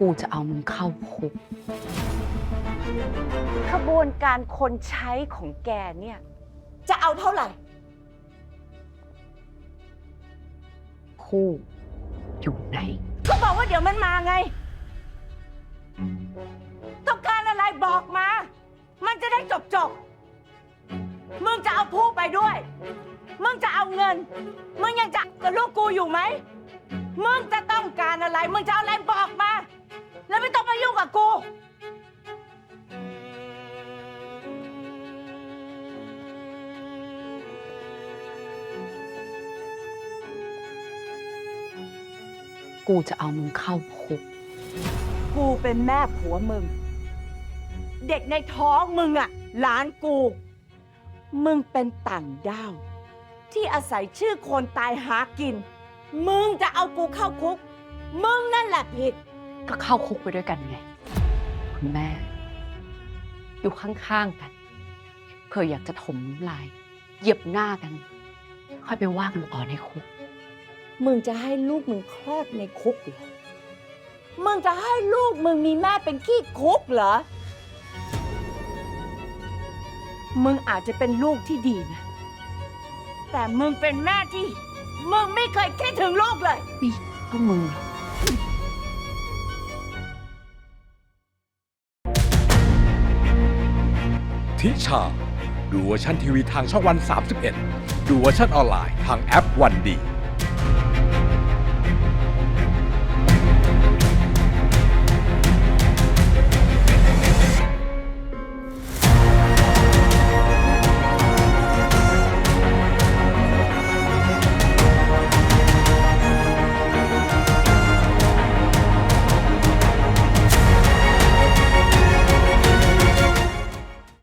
กูจะเอามึงเข้าคุก ขบวนการคนใช้ของแกเนี่ย จะเอาเท่าไหร่ คู่ อยู่ไหน ก็บอกว่าเดี๋ยวมันมาไง ต้องการอะไรบอกมา มันจะได้จบจบๆมึงจะเอาผู้ไปด้วย มึงจะเอาเงิน มึงยังจะกับลูกกูอยู่ไหม มึงจะต้องการอะไร มึงจะเอาอะไรบอกมาแล้ว ไม่ต้องมายุ่งกับกู กูจะเอามึงเข้าคุก กูเป็นแม่ผัวมึง เด็กในท้องมึงอะหลานกู มึงเป็นต่างด้าว ที่อาศัยชื่อคนตายหากิน มึงจะเอากูเข้าคุก มึงนั่นแหละผิด ก็เข้าคุกไปด้วยกันไง คุณแม่ อยู่ข้างๆกัน เพื่ออยากจะถมน้ำลาย เหยียบหน้ากัน ค่อยไปว่ากันต่อในคุก มึงจะให้ลูกมึงคลอดในคุกเหรอ มึงจะให้ลูกมึงมีแม่เป็นขี้คุกเหรอ มึงอาจจะเป็นลูกที่ดีนะ แต่มึงเป็นแม่ที่ มึงไม่เคยคิดถึงลูกเลยนี่พวกมึงเหรอ ทิชา ดูเวอร์ชันทีวีทางช่องวัน 31 ดูเวอร์ชันออนไลน์ทางแอปวันดี